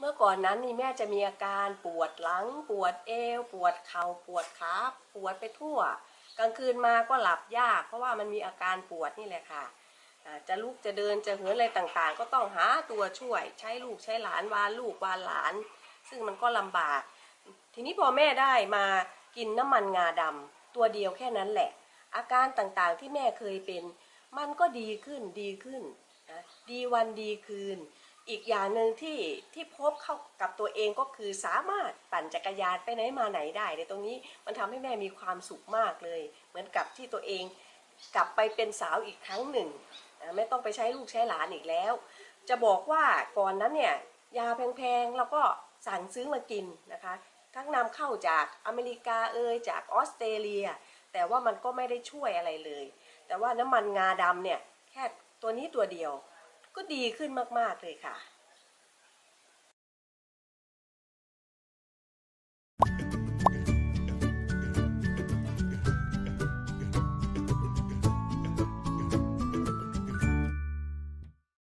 เมื่อก่อนนั้นนี่แม่จะมีอาการปวดหลัง ปวดเอว ปวดเข่าปวดขาปวดไปทั่ว กลางคืนมาก็หลับยาก เพราะว่ามันมีอาการปวดนี่แหละค่ะจะลุกจะเดินจะเหินอะไรต่างๆ ก็ต้องหาตัวช่วย ใช้ลูกใช้หลานวานลูกวานหลาน ซึ่งมันก็ลำบาก ทีนี้พอแม่ได้มากินน้ำมันงาดำตัวเดียวแค่นั้นแหละ อาการต่างๆที่แม่เคยเป็น มันก็ดีขึ้นดีขึ้นนะดีวันดีคืน อีกอย่างหนึ่งที่ที่พบเข้ากับตัวเองก็คือสามารถปั่นจักรยานไปไหนมาไหนได้ในตรงนี้มันทำให้แม่มีความสุขมากเลย เหมือนกับที่ตัวเองกลับไปเป็นสาวอีกครั้งหนึ่ง ไม่ต้องไปใช้ลูกใช้หลานอีกแล้ว จะบอกว่าก่อนนั้นเนี่ยยาแพงๆเราก็สั่งซื้อมากินนะคะ ทั้งนำเข้าจากอเมริกาเอยจากออสเตรเลีย แต่ว่ามันก็ไม่ได้ช่วยอะไรเลย แต่ว่าน้ำมันงาดำเนี่ยแค่ตัวนี้ตัวเดียว ก็ดีขึ้นมากๆเลยค่ะ